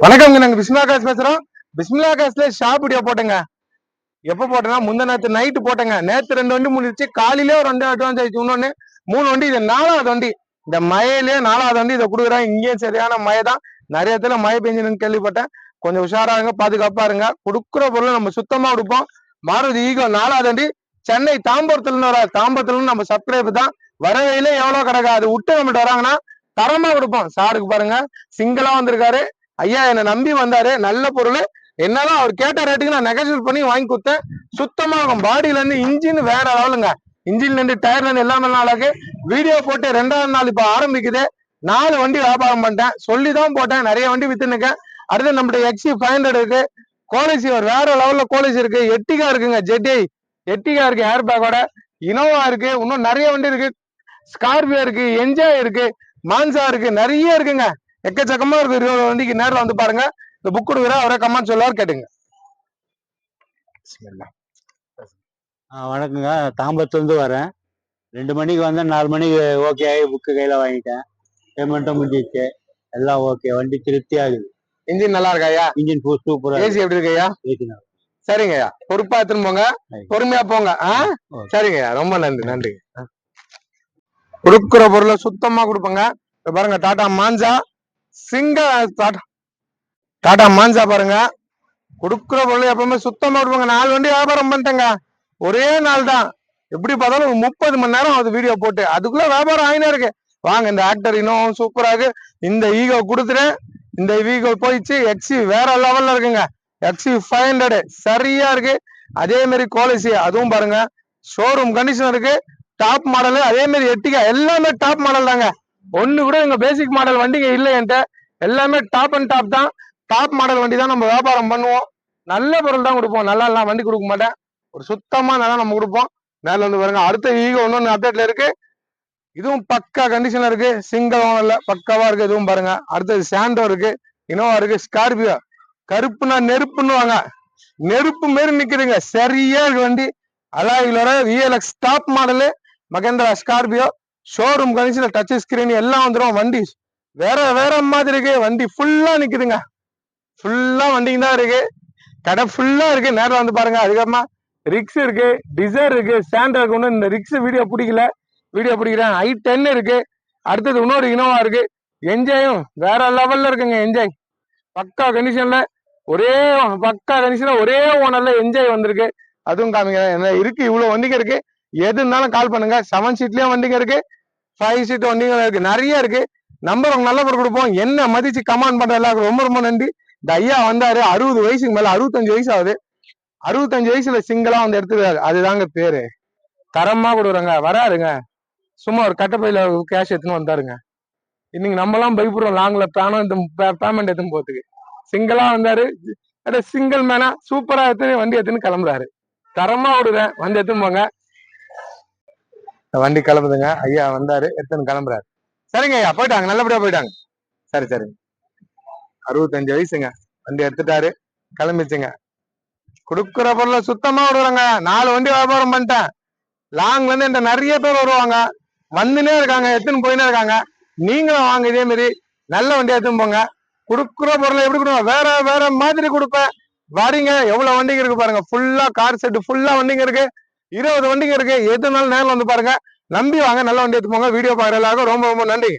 வணக்கம்ங்க நாங்க பிஸ்மிலா காஸ் பேசுறோம். பிஸ்மிலா காஸ்ல ஷாப் வீடியோ போட்டேங்க. எப்ப போட்டேன்னா முந்தா நேரத்து நைட்டு போட்டேங்க. நேத்து ரெண்டு வண்டி முடிச்சு காலையிலே ஒரு ரெண்டு அட்வான்ஸ் ஆயிடுச்சு. இன்னொன்னு மூணு வண்டி இது நாலாவது வண்டி. இந்த மழையிலே நாலாவது வண்டி இதை கொடுக்குறேன். இங்கேயும் சரியான மழை தான். நிறைய இடத்துல மழை பெஞ்சுன்னு கேள்விப்பட்டேன். கொஞ்சம் உஷாரா இருங்க பாதுகாப்பா இருங்க. கொடுக்குற பொருளை நம்ம சுத்தமா கொடுப்போம் மாருதி ஈகோ நாலாவது வண்டி. சென்னை தாம்பரத்துலன்னு வர தாம்பரத்துலன்னு நம்ம சப்ஸ்கிரைப் தான். வரவையில எவ்வளவு கிடக்கு அது விட்டு நம்மகிட்ட வராங்கன்னா தரமா கொடுப்போம். சாருக்கு பாருங்க. சிங்கிளா வந்திருக்காரு. ஐயா என்னை நம்பி வந்தாரு. நல்ல பொருள். என்னதான் அவர் கேட்ட ரேட்டுக்கு நான் நெகோசியேட் பண்ணி வாங்கி கொடுத்தேன். சுத்தமா இருக்கும் பாடியில இருந்து இன்ஜின் வேற லெவலுங்க இன்ஜின்ல இருந்து டயர்ல இருந்து எல்லாமே நாளாக்கு வீடியோ போட்டு ரெண்டாவது நாள் இப்ப ஆரம்பிக்குது. நாலு வண்டி வியாபாரம் பண்ணிட்டேன். சொல்லி தான் போட்டேன். நிறைய வண்டி வித்துனுக்கேன் அடுத்து நம்மளுடைய எக்ஸி ஃபைவ் ஹண்ட்ரட் இருக்கு. கோலேஜ் வேற லெவல்ல கோலேஜ் இருக்கு. எட்டிகா இருக்குங்க ஜெட்டி எட்டிகா இருக்கு ஏர் பேக்கோட இனோவா இருக்கு. இன்னும் நிறைய வண்டி இருக்கு. ஸ்கார்பியோ இருக்கு. என்ஜாய் இருக்கு. மான்சா இருக்கு. நிறைய இருக்குங்க. எக்கச்சக்கமா இருக்கு இருபது வண்டிக்கு நேரில் வந்து பாருங்க. இந்த புக் கொடுக்குற அவரே கமெண்ட் சொல்லுவார் கேட்டுங்க. வணக்கங்க. தாம்பரத்துலேருந்து வரேன். ரெண்டு மணிக்கு வந்தேன் நாலு மணிக்கு ஓகே ஆகி புக்கு கையில் வாங்கிட்டேன். பேமெண்ட்டும் முடிஞ்சிச்சு. எல்லாம் ஓகே வண்டி திருப்தி ஆகுது. இன்ஜின் நல்லா இருக்கா ஐயா? இன்ஜின் பூ சூப்பராக ஏசி எப்படி இருக்கு ஐயா? ஏசினா சரிங்க ஐயா. பொறுப்பா எடுத்துன்னு போங்க. பொறுமையா போங்க ஆ? ஓகே. சரிங்க ஐயா. ரொம்ப நன்றி நன்றி கொடுக்குற பொருளை சுத்தமா கொடுப்பங்க. பாருங்க டாடா மான்சா சிங்க டாடா டாடா மான்சா பாருங்க. கொடுக்குற பொருள் எப்பவுமே சுத்தமா விடுவாங்க. நாலு வண்டி வியாபாரம் பண்ணிட்டேங்க. ஒரே நாள் தான் எப்படி பார்த்தாலும் ஒரு முப்பது மணி நேரம் அது வீடியோ போட்டு. அதுக்குள்ள வியாபாரம் ஆயினா இருக்கு. வாங்க இந்த ஆக்டர் இன்னும் சூப்பராக இருக்கு. இந்த ஈகோ கொடுத்துட்டேன். இந்த ஈகோ போயிடுச்சு. எக்ஸி வேற லெவல்ல இருக்குங்க. எக்ஸி ஃபைவ் ஹண்ட்ரடு சரியா இருக்கு. அதே மாதிரி குவாலிசி அதுவும் பாருங்க. ஷோரூம் கண்டிஷன் இருக்கு. டாப் மாடலு அதே மாதிரி எட்டிகா. எல்லாமே டாப் மாடல் தாங்க. ஒன்று கூட எங்கள் பேசிக் மாடல் வண்டிங்க இல்லை என்கிட்ட. எல்லாமே டாப் அண்ட் டாப் தான். டாப் மாடல் வண்டி தான் நம்ம வியாபாரம் பண்ணுவோம். நல்ல பொருள் தான் கொடுப்போம். நல்லா எல்லாம் வண்டி கொடுக்க மாட்டேன். ஒரு சுத்தமாக நல்லா நம்ம கொடுப்போம். மேல வந்து பாருங்க அடுத்த ஈகோ ஒன்று அப்டேட்ல இருக்கு. இதுவும் பக்கா கண்டிஷன்ல இருக்கு. சிங்கிள் ஓனர்ல பக்காவா இருக்கு இதுவும் பாருங்க. அடுத்தது சாண்டோ இருக்கு. இனோவா இருக்கு. ஸ்கார்பியோ கருப்புனா நெருப்புன்னுவாங்க நெருப்பு மாரி நிக்குதுங்க. சரியா இருக்கு வண்டி. அலாயிலோட VLX top model Mahindra Scorpio showroom கண்டிஷன்ல டச் ஸ்கிரீன் எல்லாம் வந்துடும் வண்டி வேற வேற மாதிரி இருக்கு. வண்டி ஃபுல்லா நிக்குதுங்க. ஃபுல்லா வண்டிங்க தான் இருக்கு. கடை ஃபுல்லா இருக்கு. நேரில் வந்து பாருங்க. அதுக்கப்புறமா ரிக்ஸ் இருக்கு. டிசைர் இருக்கு. ஸ்டாண்டர்ட் ஒன்று இந்த ரிக்ஸ் வீடியோ பிடிக்கல. வீடியோ பிடிக்கிறேன். ஐ டென் இருக்கு. அடுத்தது இன்னொரு இனோவா இருக்கு. என்ஜாயும் வேற லெவல்ல இருக்குங்க. என்ஜாய் பக்கா கண்டிஷன்ல ஒரே பக்கா கண்டிஷன்ல ஒரே ஓனர்ல என்ஜாய் வந்திருக்கு. அதுவும் காமிக்கிறேன். என்ன இருக்கு. இவ்வளவு வண்டிங்க இருக்கு. எது இருந்தாலும் கால் பண்ணுங்க செவன் சீட்லயும் வண்டிங்க இருக்கு. ஃபைவ் சீட்டு வண்டிங்க இருக்கு. நிறைய இருக்கு. நம்பர் உங்க நல்ல பேர் கொடுப்போம். என்ன மதிச்சு கமெண்ட் பண்ற எல்லாருக்கும் ரொம்ப ரொம்ப நன்றி. இந்த ஐயா வந்தாரு. அறுபது வயசுக்கு மேல அறுபத்தஞ்சு வயசு ஆகுது. அறுபத்தஞ்சு வயசுல சிங்கிளா வந்து எடுத்துக்கிறாரு. அதுதாங்க பேரு. தரமா கொடுக்குறாங்க. வராருங்க. சும்மா ஒரு கட்டப்பையில கேஷ் எடுத்துன்னு வந்தாருங்க. இன்னைக்கு நம்மலாம் பயப்படுறோம். லாங்ல பேனம் பேமெண்ட் எடுத்துன்னு போறதுக்கு. சிங்கிளா வந்தாரு. அட சிங்கிள் மேனா சூப்பரா எடுத்து வண்டி எடுத்துன்னு கிளம்புறாரு. தரமா விடுறேன் வண்டி எடுத்துன்னு போங்க. வண்டி கிளம்புதுங்க. ஐயா வந்தாரு. எடுத்துன்னு கிளம்புறாரு. சரிங்க ஐயா போயிட்டாங்க. நல்லபடியா போயிட்டாங்க. சரி சரிங்க அறுபத்தஞ்சு வயசுங்க. வண்டி எடுத்துட்டாரு. கிளம்பிச்சுங்க. கொடுக்குற பொருளை சுத்தமா விடுறாங்க நாலு வண்டி வியாபாரம் பண்ணிட்டேன். லாங்ல இருந்து என்கிட்ட நிறைய பேர் வருவாங்க. வந்துனே இருக்காங்க. எடுத்துன்னு போயினே இருக்காங்க. நீங்களும் வாங்க இதே மாதிரி நல்ல வண்டியா எடுத்துன்னு போங்க. கொடுக்குற பொருளை எப்படி கொடுப்பேன் வேற வேற மாதிரி கொடுப்பேன். வரீங்க எவ்வளவு வண்டிங்க இருக்கு பாருங்க. ஃபுல்லா கார் செட்டு ஃபுல்லா வண்டிங்க இருக்கு. இருபது வண்டிங்க இருக்கு. எதுனாலும் நேரில் வந்து பாருங்க. நம்பி வாங்க. நல்ல வண்டி எடுத்து போங்க. வீடியோ பாக்குற எல்லாருக்கும் ரொம்ப ரொம்ப நன்றி.